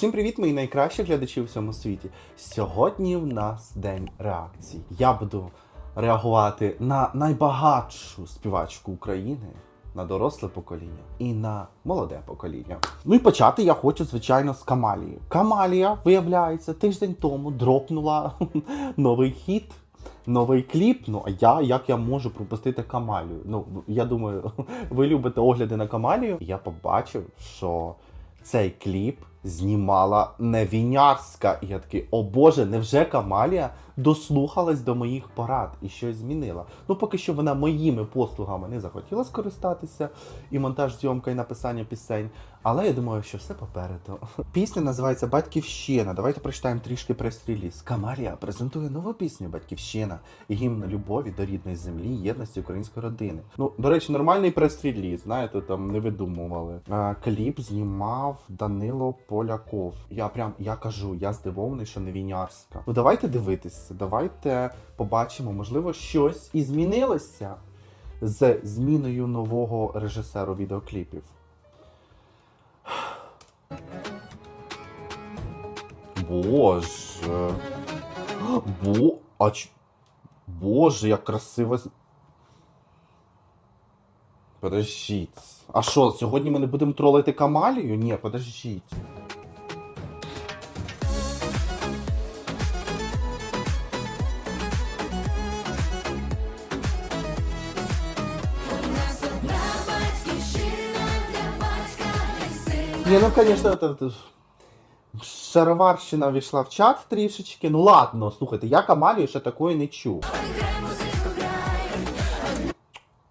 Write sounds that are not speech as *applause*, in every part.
Всім привіт, мої найкращі глядачі у всьому світі. Сьогодні в нас день реакцій. Я буду реагувати на найбагатшу співачку України, на доросле покоління і на молоде покоління. Ну і почати я хочу, звичайно, з Камалії. Камалія, виявляється, тиждень тому дропнула *laughs* новий хіт. Новий кліп. Ну а я як я можу пропустити Камалію? Ну я думаю, *laughs* ви любите огляди на Камалію. Я побачив, що цей кліп знімала Невінярська. І я такий, о Боже, невже Камалія дослухалась до моїх порад і щось змінила? Ну, поки що вона моїми послугами не захотіла скористатися, і монтаж, зйомка і написання пісень. Але я думаю, що все попереду. *laughs* Пісня називається Батьківщина. Давайте прочитаємо трішки прес-реліз. Камалія презентує нову пісню Батьківщина і гімн любові до рідної землі, єдності української родини. Ну, до речі, нормальний прес-реліз, знаєте, там не видумували. Кліп знімав Данило Поляков. Я прям я кажу, я здивований, що не Вінярська. Ну давайте дивитися, давайте побачимо, можливо, щось і змінилося з зміною нового режисеру відеокліпів. Боже. Бо. А ч... Боже, як красиво. Подождіть. А що, сьогодні ми не будемо тролити Камалію? Ні, подождіть. Ні, ну, звісно. Шароварщина війшла в чат трішечки. Ну ладно, слухайте, я Камалію ще такої не чув.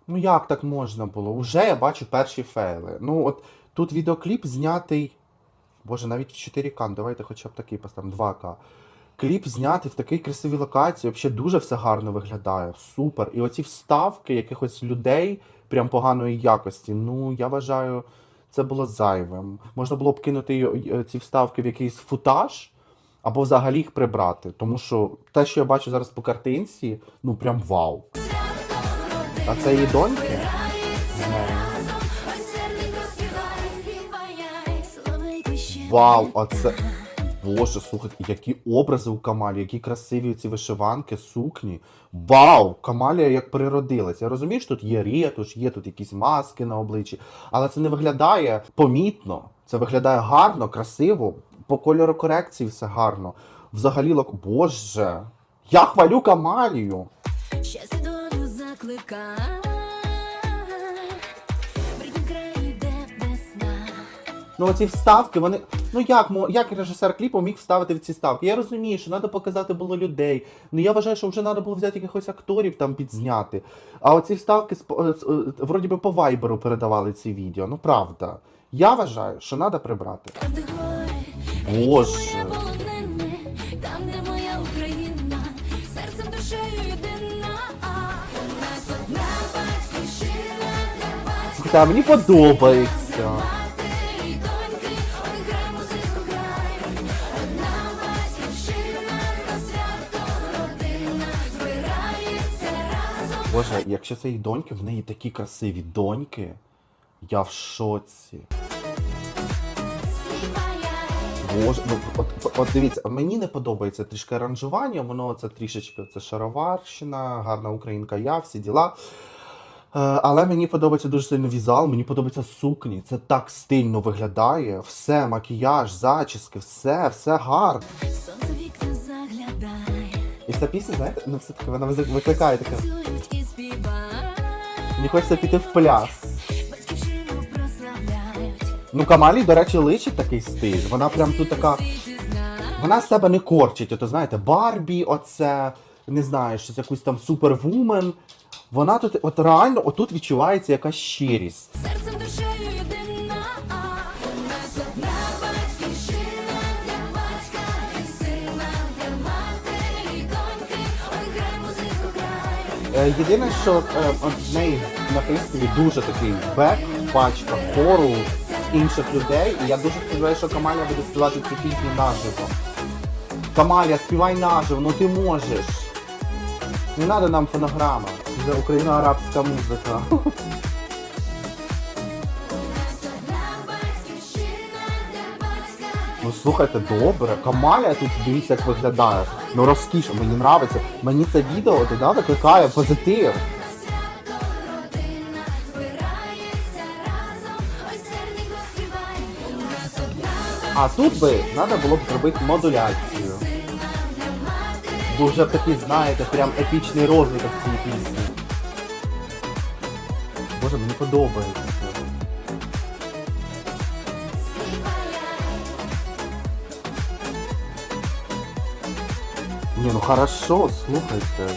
Ну як так можна було? Уже я бачу перші фейли. Ну от тут відеокліп знятий. Боже, навіть в 4К, ну, давайте хоча б такий поставимо 2К. Кліп знятий в такій красивій локації, взагалі дуже все гарно виглядає. Супер. І оці вставки якихось людей прям поганої якості. Ну, я вважаю, це було зайвим. Можна було б кинути й- ці вставки в якийсь футаж, або взагалі їх прибрати. Тому що те, що я бачу зараз по картинці, ну прям вау. А це її доньки? Вау, а це. Боже, слухайте, які образи у Камалі, які красиві ці вишиванки, сукні. Вау! Камалія як переродилась. Я розумію, що тут є рєтуш, є тут якісь маски на обличчі, але це не виглядає помітно. Це виглядає гарно, красиво, по кольору корекції все гарно. Взагалі, лок... Боже, я хвалю Камалію. Долю закликає. Ну, оці вставки, вони. Ну як як режисер кліпу міг вставити в ці ставки? Я розумію, що треба показати було людей. Ну я вважаю, що вже треба було взяти якихось акторів там підзняти. А оці вставки е, е, вроді би по вайберу передавали ці відео. Ну правда. Я вважаю, що треба прибрати. Боже. рідні моє полонене, Боже, якщо це її доньки, в неї такі красиві доньки. Я в шоці. Боже, ну от, от, дивіться, мені не подобається трішки аранжування, воно це трішечки це шароварщина, гарна українка я, всі діла. Е, але мені подобається дуже сильно візуал, мені подобаються сукні. Це так стильно виглядає. Все, макіяж, зачіски, все, все гарно. І ця пісня, знаєте, ну все таки вона викликає таке. Мені хочеться піти в пляс. Ну, Камалі, до речі, личить такий стиль. Вона прям тут така. Вона себе не корчить, ото знаєте, Барбі, оце, не знаю, щось якусь там супервумен. Вона тут, от реально, отут відчувається якась щирість. Єдине, що е, в неї на принципі дуже такий бек, пачка хору інших людей. І я дуже сподіваюся, що Камаля буде співати цю пісню наживо. Камаля, співай наживо, ну ти можеш. Не треба нам фонограма. Це україно-арабська музика. Ну слухайте, добре. Камаля тут дивіться, як виглядає. Ну розкішно, мені нравиться. Мені це відео туди викликає позитив. А тут би треба було б зробити модуляцію. Дуже такий, знаєте, прям епічний розвиток цієї пісні. Боже, мені подобається. Ні, ну хорошо, слухайте.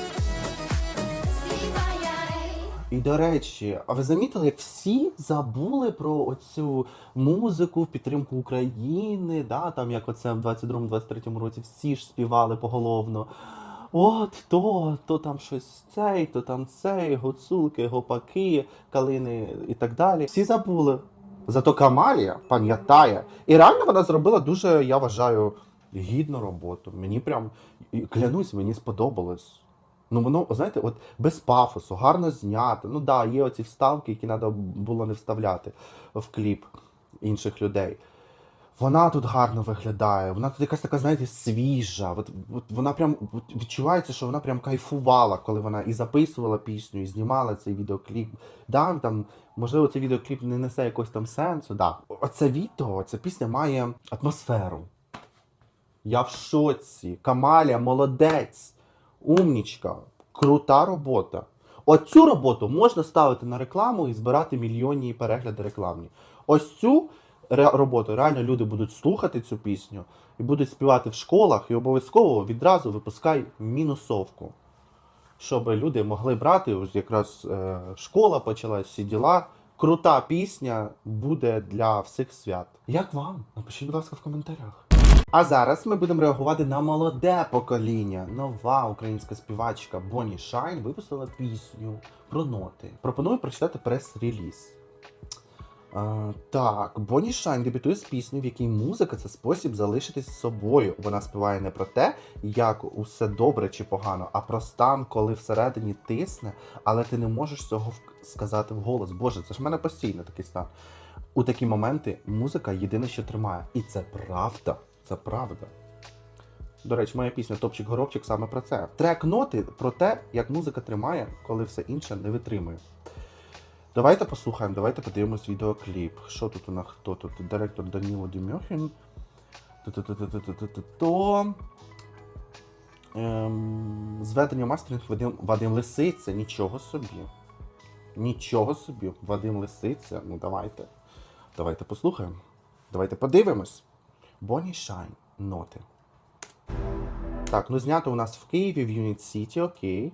І до речі, а ви замітили, як всі забули про оцю музику в підтримку України, да, там як оце в 22-23 році всі ж співали поголовно. От то, то там щось цей, то там цей, гуцулки, гопаки, калини і так далі. Всі забули. Зато Камалія пам'ятає. І реально вона зробила дуже, я вважаю, гідну роботу. Мені прям і клянусь, мені сподобалось. Ну воно, знаєте, от без пафосу, гарно знято. Ну да, є оці вставки, які треба було не вставляти в кліп інших людей. Вона тут гарно виглядає, вона тут якась така, знаєте, свіжа. От, от вона прям от відчувається, що вона прям кайфувала, коли вона і записувала пісню, і знімала цей відеокліп. Да, там, можливо, цей відеокліп не несе якогось там сенсу. Да. Оце відео, ця пісня має атмосферу. Я в шоці. Камаля, молодець, умнічка, крута робота. Оцю роботу можна ставити на рекламу і збирати мільйонні перегляди рекламні. Ось цю роботу реально люди будуть слухати цю пісню і будуть співати в школах, і обов'язково відразу випускай мінусовку. Щоб люди могли брати, ось якраз е, школа почалась, всі діла. Крута пісня буде для всіх свят. Як вам? Напишіть, будь ласка, в коментарях. А зараз ми будемо реагувати на молоде покоління. Нова українська співачка Бонні Шайн випустила пісню про ноти. Пропоную прочитати прес-реліз. А, так, Бонні Шайн дебютує з пісню, в якій музика це спосіб залишитись собою. Вона співає не про те, як усе добре чи погано, а про стан, коли всередині тисне, але ти не можеш цього сказати вголос. Боже, це ж в мене постійно такий стан. У такі моменти музика єдине, що тримає. І це правда. Це правда. До речі, моя пісня Топчик Горобчик саме про це. Трек ноти про те, як музика тримає, коли все інше не витримує. Давайте послухаємо, давайте подивимось відеокліп. Що тут у нас хто тут? Директор Даніло Дімьохін. Ем, зведення мастеринг Вадим, Вадим Лисиця. Нічого собі. Нічого собі. Вадим Лисиця. Ну давайте. Давайте послухаємо. Давайте подивимось. Бонні Шайн. Ноти. Так, ну знято у нас в Києві, в Юніт Сіті, окей.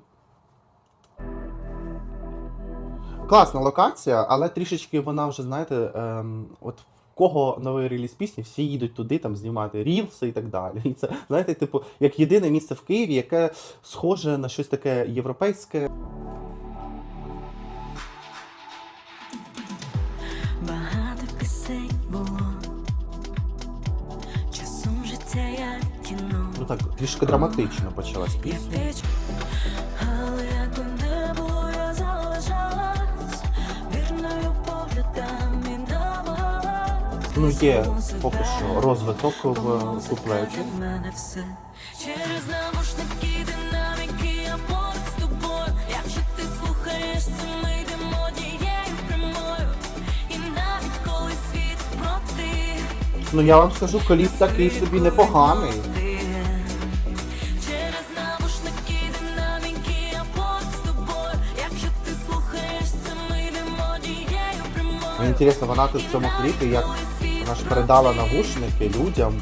Класна локація, але трішечки вона вже, знаєте, ем, от в кого новий реліз пісні, всі їдуть туди там знімати рілси і так далі. І це, знаєте, типу, як єдине місце в Києві, яке схоже на щось таке європейське. Так, трішки драматично почалась пісня. Ну, є поки що розвиток в куплеті. Через навушники динаміки, я поруч з тобою. Якщо ти слухаєш, це ми йдемо однією прямою. І навіть коли світ проти. Ну я вам скажу, коліс такий собі непоганий. Цікаво, вона тут в цьому кліпі, як вона ж передала навушники людям.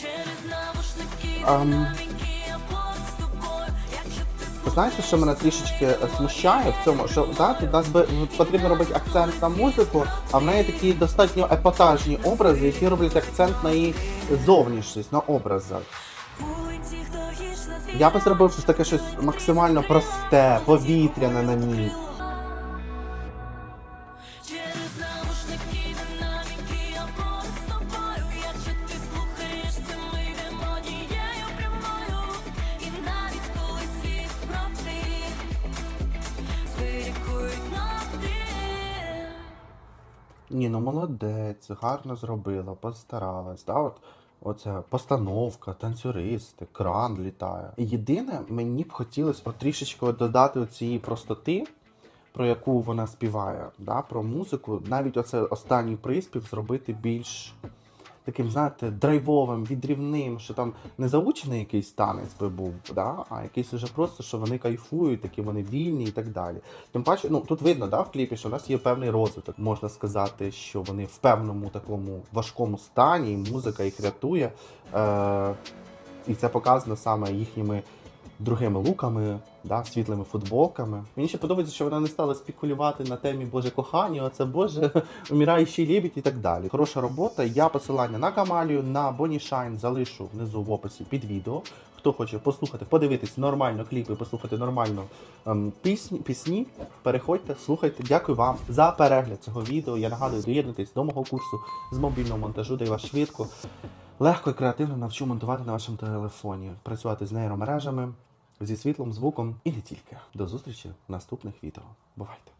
Через навушники знаєте, що мене трішечки е, смущає в цьому, що да, тут нас би потрібно робити акцент на музику, а в неї такі достатньо епатажні образи, які роблять акцент на її зовнішність, на образах. Я би зробив щось таке щось максимально просте, повітряне на ній. Ні, ну молодець, гарно зробила, постаралась. Да? От, Оце постановка, танцюристи, кран літає. Єдине, мені б хотілося трішечки додати цієї простоти, про яку вона співає, да? про музику. Навіть оце останній приспів зробити більш таким, знаєте, драйвовим, відрівним, що там не заучений якийсь танець би був, да? а якийсь уже просто, що вони кайфують, такі вони вільні і так далі. Тим паче, ну тут видно, да, в кліпі, що у нас є певний розвиток. Можна сказати, що вони в певному такому важкому стані, і музика їх рятує. Е- і це показано саме їхніми другими луками, да, світлими футболками. Мені ще подобається, що вона не стала спекулювати на темі Боже кохання, оце Боже, *laughs* умираючий лебідь і так далі. Хороша робота. Я посилання на Камалію, на Bonnie Shine залишу внизу в описі під відео. Хто хоче послухати, подивитись нормально кліпи, послухати нормально ем, пісні, пісні, переходьте, слухайте. Дякую вам за перегляд цього відео. Я нагадую, доєднуйтесь до мого курсу з мобільного монтажу, де вас швидко, легко і креативно навчу монтувати на вашому телефоні, працювати з нейромережами, зі світлом, звуком і не тільки. До зустрічі в наступних відео. Бувайте!